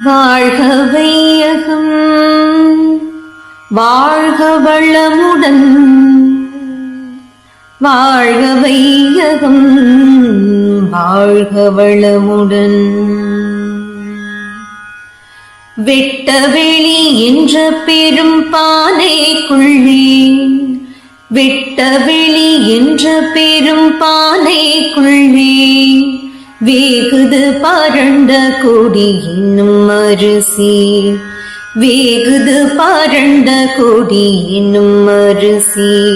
வாழ்க வையகம் வாழ்க வளமுடன் வாழ்க வையகம் வாழ்க வளமுடன் வெட்ட வெளி என்ற பெரும் பானைக்குள்ளே வெட்ட வெளி என்ற பெரும் பானைக்குள்ளே வேகுது பரண்ட கொடி இன்னும் அரிசி. வேகுது பரண்ட கொடி இன்னும் அரிசி.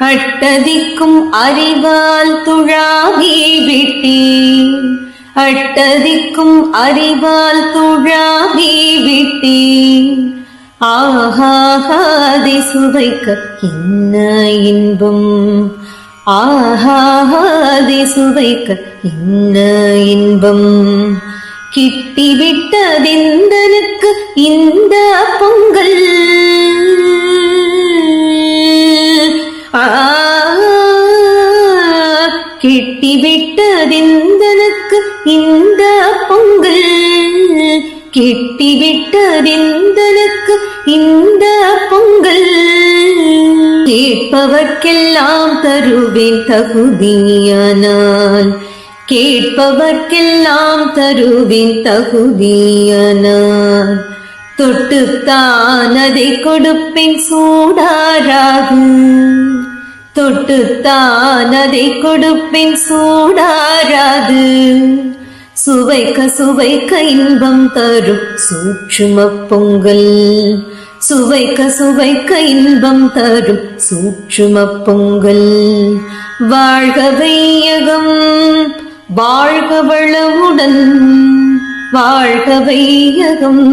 அட்டதிக்கும் அறிவால் துழாகி விட்டேன் அட்டதிக்கும் அறிவால் துழாகி விட்டேன் ஆஹாஹாதி சுவைக்க என்ன இன்பம்? ஆஹாஹாதி சுவைக்க இன்ன இன்பம்? கிட்டிவிட்டதிந்தனுக்கு இந்த பொங்கல். கிட்டிவிட்டதிந்தனுக்கு இந்த பொங்கல். கிட்டிவிட்டதிந்தனுக்கு இந்த கேட்பவர்க்கெல்லாம் தருவேன் தகுதியானால். கேட்பவர்க்கெல்லாம் தருவேன் தகுதியானால். தொட்டுத்தான் அதை கொடுப்பேன் சூடாராகு. தொட்டுத்தான் அதை கொடுப்பேன் சூடாராது சுவைக்க சுவைக்க இன்பம் தரும் சூட்சும பொங்கல். சுவைக்க சுவைக்க இன்பம் தரும் சூட்சும பொங்கல். வாழ்க வையகம் வாழ்க வளமுடன் வாழ்க வையகம்